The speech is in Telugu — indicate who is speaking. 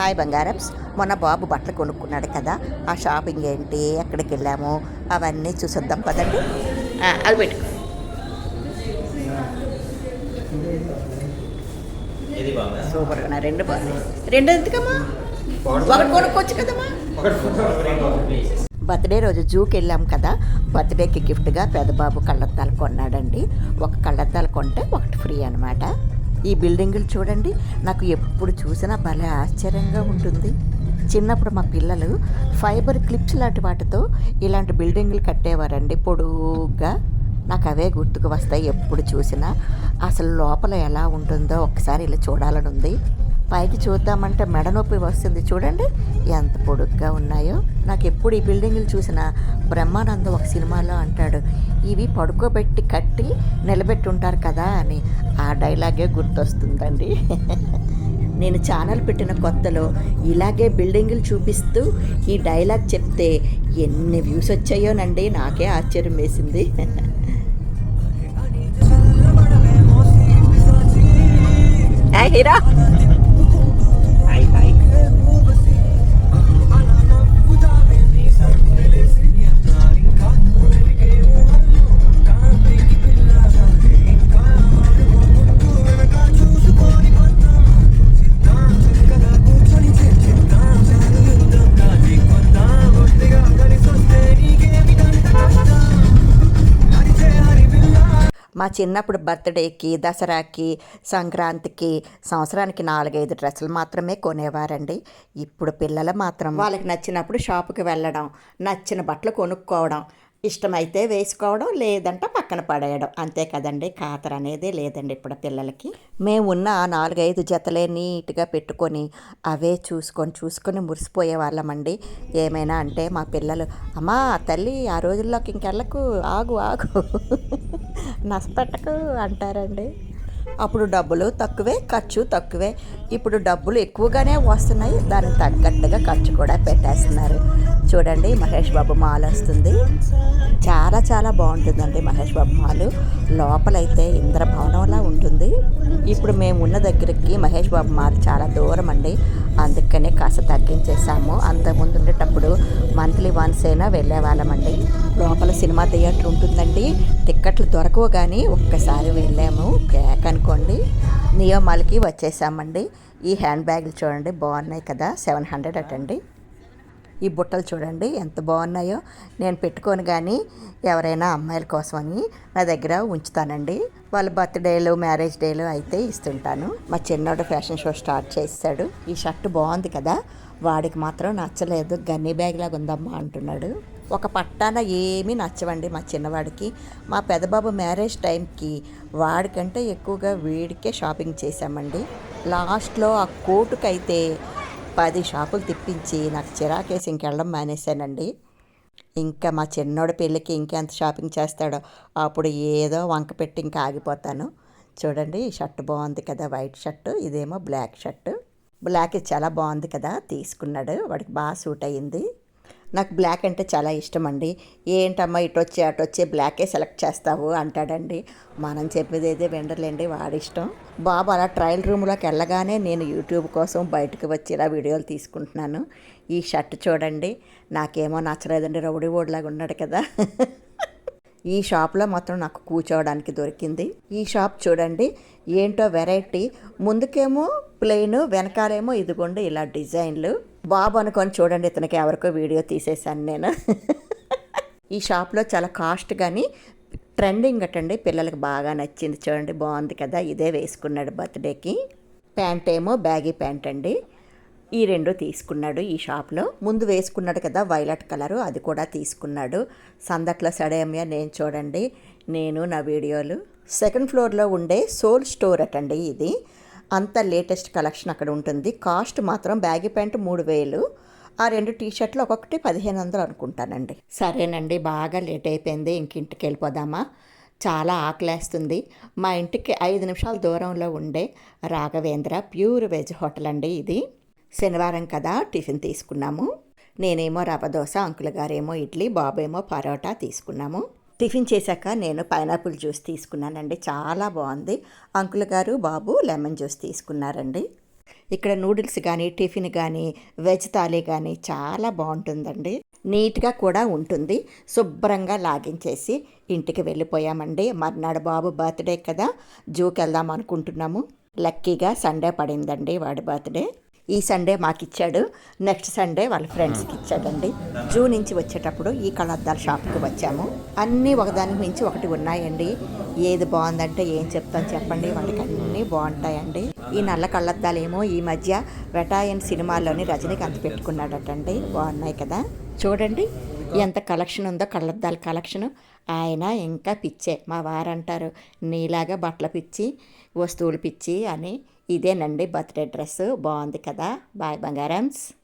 Speaker 1: హాయ్ బంగారమ్స్. మొన్న బాబు బట్టలు కొనుక్కున్నాడు కదా. ఆ షాపింగ్ ఏంటి? ఎక్కడికి వెళ్ళాము? అవన్నీ చూసొద్దాం పదండి. అది పెట్టు. సూపర్గా ఉన్నాయి. రెండు బాగున్నాయి. రెండు ఎందుకమ్మా? ఒకటి కొనుక్కోవచ్చు కదమ్మా? బర్త్డే రోజు జూకి వెళ్ళాం కదా. బర్త్డేకి గిఫ్ట్గా పెద్దబాబు కళ్ళద్దాలు కొన్నాడండి. ఒక కళ్ళద్దాలు కొంటే ఒకటి ఫ్రీ అనమాట ఈ బిల్డింగులు చూడండి. నాకు ఎప్పుడు చూసినా భలే ఆశ్చర్యంగా ఉంటుంది. చిన్నప్పుడు మా పిల్లలు ఫైబర్ క్లిప్స్ లాంటి వాటితో ఇలాంటి బిల్డింగులు కట్టేవారండి పొడుగ్గా. నాకు అవే గుర్తుకు వస్తాయి ఎప్పుడు చూసినా. అసలు లోపల ఎలా ఉంటుందో ఒకసారి ఇలా చూడాలని ఉంది. పైకి చూద్దామంటే మెడ నొప్పి వస్తుంది. చూడండి ఎంత పొడుగ్గా ఉన్నాయో. నాకు ఎప్పుడు ఈ బిల్డింగ్లు చూసినా బ్రహ్మానందం ఒక సినిమాలో అంటాడు ఇవి పడుకోబెట్టి కట్టి నిలబెట్టి ఉంటారు కదా అని. ఆ డైలాగే గుర్తొస్తుందండి. నేను ఛానల్ పెట్టిన కొత్తలో ఇలాగే బిల్డింగులు చూపిస్తూ ఈ డైలాగ్ చెప్తే ఎన్ని వ్యూస్ వచ్చాయోనండి. నాకే ఆశ్చర్యం వేసింది ఏయ్ హీరా. మా చిన్నప్పుడు బర్త్డేకి దసరాకి సంక్రాంతికి సంవత్సరానికి నాలుగైదు డ్రెస్సులు మాత్రమే కొనేవారండి. ఇప్పుడు పిల్లలు మాత్రం వాళ్ళకి నచ్చినప్పుడు షాపుకి వెళ్ళడం నచ్చిన బట్టలు కొనుక్కోవడం ఇష్టమైతే వేసుకోవడం లేదంటే పక్కన పడేయడం. అంతే కదండి ఖాతర్ అనేది లేదండి ఇప్పుడు పిల్లలకి. మేము ఉన్న నాలుగైదు జతలే నీట్గా పెట్టుకొని అవే చూసుకొని చూసుకొని మురిసిపోయే వాళ్ళమండి. ఏమైనా అంటే మా పిల్లలు అమ్మా తల్లి ఆ రోజుల్లోకి ఇంకెళ్ళకు ఆగు ఆగు. నష్టపెట్టకు అంటారండి. అప్పుడు డబ్బులు తక్కువే ఖర్చు తక్కువే. ఇప్పుడు డబ్బులు ఎక్కువగానే వస్తున్నాయి. దానికి తగ్గట్టుగా ఖర్చు కూడా పెట్టేస్తున్నారు. చూడండి మహేష్ బాబు మాల్ వస్తుంది. చాలా చాలా బాగుంటుందండి మహేష్ బాబు మాల్. లోపలైతే ఇంద్రభవనంలా ఉంటుంది. ఇప్పుడు మేము ఉన్న దగ్గరికి మహేష్ బాబు మాల్ చాలా దూరం అండి. అందుకనే కాస్త తగ్గించేసాము అంతకుముందు ఉండేటప్పుడు మంత్లీ వన్స్ అయినా వెళ్ళేవాళ్ళమండి లోపల సినిమా థియేటర్ ఉంటుందండి. టిక్కెట్లు దొరకవు కానీ ఒక్కసారి వెళ్ళాము. కేక్ అనుకోండి. నియోమాల్కి వచ్చేసామండి. ఈ హ్యాండ్ బ్యాగులు చూడండి. బాగున్నాయి కదా. సెవెన్ హండ్రెడ్ అటండి. ఈ బుట్టలు చూడండి ఎంత బాగున్నాయో. నేను పెట్టుకొని కానీ ఎవరైనా అమ్మాయిల కోసమని నా దగ్గర ఉంచుతానండి. వాళ్ళ బర్త్డేలు మ్యారేజ్ డేలు అయితే ఇస్తుంటాను. మా చిన్నోడు ఫ్యాషన్ షో స్టార్ట్ చేస్తాడు ఈ షర్ట్ బాగుంది కదా వాడికి మాత్రం నచ్చలేదు. గన్నీ బ్యాగ్ లాగా ఉందమ్మా అంటున్నాడు. ఒక పట్టాన ఏమీ నచ్చవండి మా చిన్నవాడికి. మా పెదబాబు మ్యారేజ్ టైంకి వాడికంటే ఎక్కువగా వీడికే షాపింగ్ చేశామండి. లాస్ట్లో ఆ కోటుకైతే పది షాపులు తిప్పించి నాకు చిరాకేసి ఇంకెళ్ళడం మానేశానండి. ఇంకా మా చిన్నోడి పెళ్ళికి ఇంకెంత షాపింగ్ చేస్తాడో అప్పుడు ఏదో వంక పెట్టి ఇంకా ఆగిపోతాను. చూడండి ఈ షర్ట్ బాగుంది కదా వైట్ షర్ట్ ఇదేమో బ్లాక్ షర్ట్. బ్లాక్ చాలా బాగుంది కదా తీసుకున్నాడు వాడికి బాగా సూట్ అయ్యింది నాకు బ్లాక్ అంటే చాలా ఇష్టం అండి ఏంటమ్మా ఇటు వచ్చి అటు వచ్చి బ్లాకే సెలెక్ట్ చేస్తావు? అంటాడండి. మనం చెప్పేది ఏదే వెండర్లేండి వాడిష్టం బాబు అలా ట్రయల్ రూమ్లోకి వెళ్ళగానే నేను యూట్యూబ్ కోసం బయటకు వచ్చి ఇలా వీడియోలు తీసుకుంటున్నాను. ఈ షర్ట్ చూడండి నాకేమో నచ్చలేదండి రౌడీ ఓడిలాగా ఉన్నాడు కదా. ఈ షాప్లో మాత్రం నాకు కూర్చోవడానికి దొరికింది. ఈ షాప్ చూడండి ఏంటో వెరైటీ ముందుకేమో ప్లెయిన్ వెనకాలేమో ఇదిగోండి ఇలా డిజైన్లు బాబు అనుకొని చూడండి ఇతనికి ఎవరికో వీడియో తీసేశాను నేను. ఈ షాప్లో చాలా కాస్ట్ కానీ ట్రెండింగ్ అటండి. పిల్లలకు బాగా నచ్చింది. చూడండి బాగుంది కదా. ఇదే వేసుకున్నాడు బర్త్డేకి. ప్యాంట్ ఏమో బ్యాగీ ప్యాంట్ అండి. ఈ రెండు తీసుకున్నాడు ఈ షాప్లో. ముందు వేసుకున్నాడు కదా వైలెట్ కలరు. అది కూడా తీసుకున్నాడు. సందట్లో సడేమియా నేను చూడండి. నేను నా వీడియోలు. సెకండ్ ఫ్లోర్లో ఉండే సోల్ స్టోర్ అటండి ఇది. అంత లేటెస్ట్ కలెక్షన్ అక్కడ ఉంటుంది. కాస్ట్ మాత్రం బ్యాగీ ప్యాంట్ మూడు వేలు. ఆ రెండు టీ షర్ట్లు ఒక్కొక్కటి పదిహేను వందలు అనుకుంటానండి. సరేనండి బాగా లేట్ అయిపోయింది. ఇంక ఇంటికి వెళ్ళిపోదామా? చాలా ఆకలేస్తుంది. మా ఇంటికి ఐదు నిమిషాల దూరంలో ఉండే రాఘవేంద్ర ప్యూర్ వెజ్ హోటల్ అండి ఇది. శనివారం కదా టిఫిన్ తీసుకున్నాము. నేనేమో రవ్వ దోశ అంకుల్ గారేమో ఇడ్లీ బాబేమో పరోటా తీసుకున్నాము. టిఫిన్ చేశాక నేను పైనాపిల్ జ్యూస్ తీసుకున్నానండి. చాలా బాగుంది. అంకుల్ గారు బాబు లెమన్ జ్యూస్ తీసుకున్నారండి. ఇక్కడ నూడిల్స్ కానీ టిఫిన్ కానీ వెజ్ థాలీ కానీ చాలా బాగుంటుందండి. నీట్గా కూడా ఉంటుంది. శుభ్రంగా లాగించేసి ఇంటికి వెళ్ళిపోయామండి. మర్నాడు బాబు బర్త్డే కదా. జూకి వెళ్దాం అనుకుంటున్నాము. లక్కీగా సండే పడిందండి వాడి బర్త్డే. ఈ సండే మాకు ఇచ్చాడు నెక్స్ట్ సండే వాళ్ళ ఫ్రెండ్స్కి ఇచ్చాడండి. జూ నుంచి వచ్చేటప్పుడు ఈ కళార్థాల షాప్కి వచ్చాము. అన్నీ ఒకదానికి మించి ఒకటి ఉన్నాయండి. ఏది బాగుందంటే ఏం చెప్తాను చెప్పండి. వాళ్ళకి అన్నీ బాగుంటాయండి. ఈ నల్ల కళ్ళద్దాలేమో ఈ మధ్య వెటాయన్ సినిమాలోని రజనీకాంత్ పెట్టుకున్నాడటండి. బాగున్నాయి కదా. చూడండి. ఎంత కలెక్షన్ ఉందో కళ్ళద్దాల కలెక్షన్ ఆయన ఇంకా పిచ్చే మా వారంటారు. నీలాగా బట్టల పిచ్చి వస్తువులు పిచ్చి అని. ఇదేనండి బర్త్డే డ్రెస్ బాగుంది కదా. బాయ్ బంగారమ్స్.